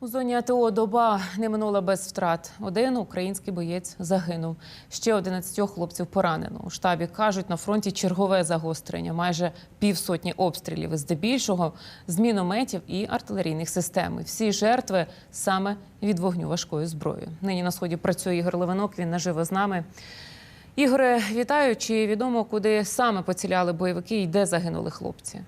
У зоні АТО доба не минула без втрат. Один український боєць загинув. Ще 11 хлопців поранено. У штабі кажуть, на фронті чергове загострення, майже півсотні обстрілів, здебільшого з мінометів і артилерійних систем. Всі жертви саме від вогню важкою зброєю. Нині на сході працює Ігор Левинок. Він наживо з нами. Ігоре, вітаю. Чи відомо, куди саме поціляли бойовики і де загинули хлопці?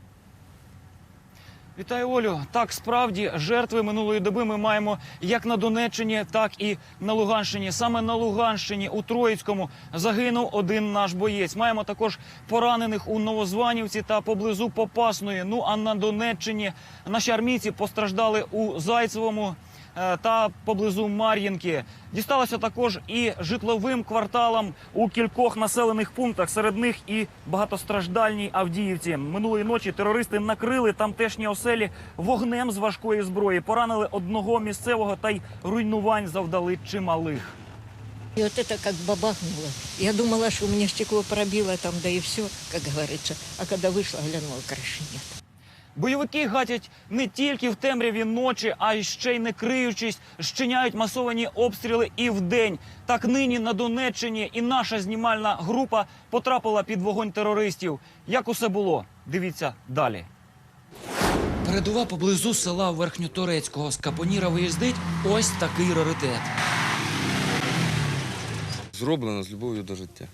Вітаю, Олю. Так, справді жертви минулої доби ми маємо як на Донеччині, так і на Луганщині. Саме на Луганщині у Троїцькому загинув один наш боєць. Маємо також поранених у Новозванівці та поблизу Попасної. Ну а на Донеччині наші армійці постраждали у Зайцевому. е, Та поблизу Мар'їнки дісталося також і житловим кварталам у кількох населених пунктах. Серед них і багатостраждальній Авдіївці. Минулої ночі терористи накрили тамтешні оселі вогнем з важкої зброї. Поранили одного місцевого та й руйнувань завдали чималих. И вот это как бабахнуло. Я думала, что у меня стекло пробило там, да и все, как говорится. А когда вышла, глянула, крыши нет. Бойовики гатять не тільки в темряві ночі, а й ще й не криючись, щиняють масовані обстріли і вдень. Так нині на Донеччині і наша знімальна група потрапила під вогонь терористів. Як усе було? Дивіться далі. Передова поблизу села Верхньоторецького з Капоніра виїздить ось такий раритет. Зроблено з любов'ю до життя.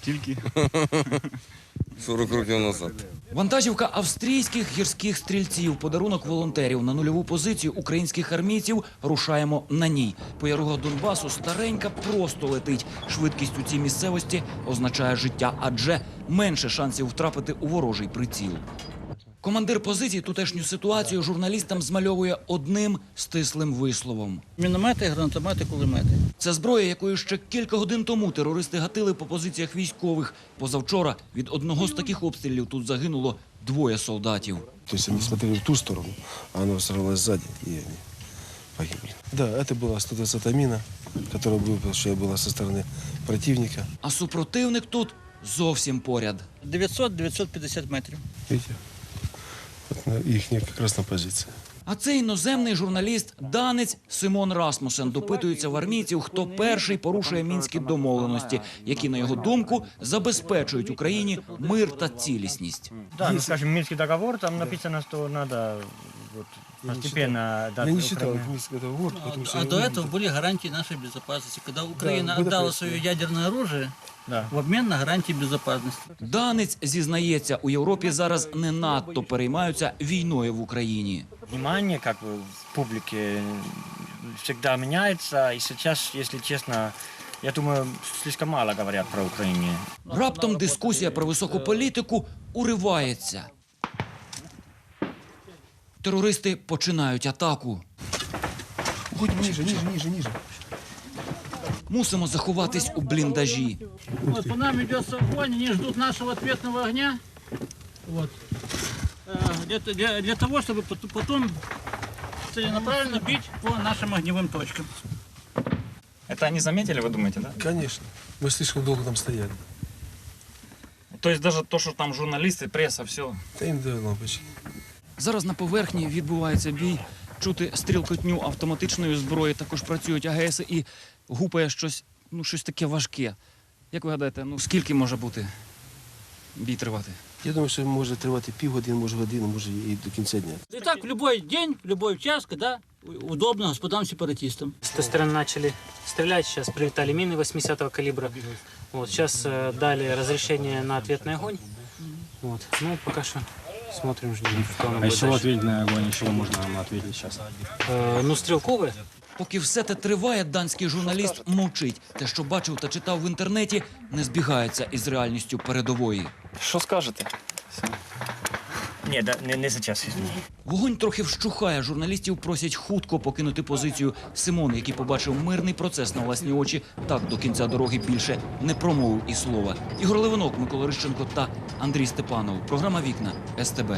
Тільки 40 років назад. Вантажівка австрійських гірських стрільців, подарунок волонтерів на нульову позицію українських армійців. Рушаємо на ній. По Донбасу старенька просто летить. Швидкість у цій місцевості означає життя, адже менше шансів втрапити у ворожий приціл. Командир позиції тутешню ситуацію журналістам змальовує одним стислим висловом. Міномети, гранатомети, кулемети. Це зброя, якою ще кілька годин тому терористи гатили по позиціях військових. Позавчора від одного з таких обстрілів тут загинуло двоє солдатів. То есть они смотрели в ту сторону, а она взорвалась сзади, и они погибли. Да, это была 120 мина, которая выпущена была со стороны противника. А супротивник тут зовсім поряд. 900-950 метрів. Видите? Их как на позиции. А цей іноземний журналіст данець Симон Расмусен допитується в армійців, хто перший порушує мінські домовленості, які, на його думку, забезпечують Україні мир та цілісність. Да, ну мінський Минский договор, там написано, що надо вот, постепенно Я дать не считал Украине. Минский договор, потому что... А я до не этого видел. были гарантии нашей безопасности. Когда Украина Будапешт, отдала да. свое ядерное оружие Да. в обмен на гарантии безопасности. Данець зізнається, у Європі зараз не надто переймаються війною в Україні. Внимание как бы в публике всегда меняется, и сейчас, если честно, я думаю, слишком мало говорят про Украину. Раптом дискусія про високу політику уривається. Терористи починають атаку. Хоть ниже, ниже, ниже, ниже. Мусимо заховатись у бліндажі. Вот, по нам идет огонь, они ждут нашего ответного огня. Вот. Э, Для, для, для того, чтобы пот- потом целенаправленно бить по нашим огневым точкам. Это они заметили, вы думаете, да? Конечно. Мы слишком долго там стояли. То есть даже то, що там журналісти, преса, все. Да им дало лампочки. Зараз на поверхні відбувається бій. Чути стрілкотню автоматичної зброї, також працюють АГС і гупає щось, ну, щось таке важке. Як ви гадаєте, ну скільки може бути бій тривати? Я думаю, що може тривати півгодини, може годину, може і до кінця дня. И так в любой день, в любой час, когда удобно господам-сепаратистам. С той стороны начали стрелять, сейчас прилетали мины 80-го калибра. Вот, сейчас э, дали разрешение на ответный огонь. Вот. Ну, пока что смотрим, ждем, что оно А еще дальше. ответить на огонь, еще можно нам ответить сейчас? Э, ну, стрелковые. Поки все те триває, данський журналіст мовчить. Те, що бачив та читав в інтернеті, не збігається із реальністю передової. Що скажете? Нет, да, не, не сейчас. Вогонь трохи вщухає. Журналістів просять хутко покинути позицію. Симон, який побачив мирний процес на власні очі, так до кінця дороги більше не промовив і слова. Ігор Левинок, Микола Рищенко та Андрій Степанов. Програма Вікна СТБ.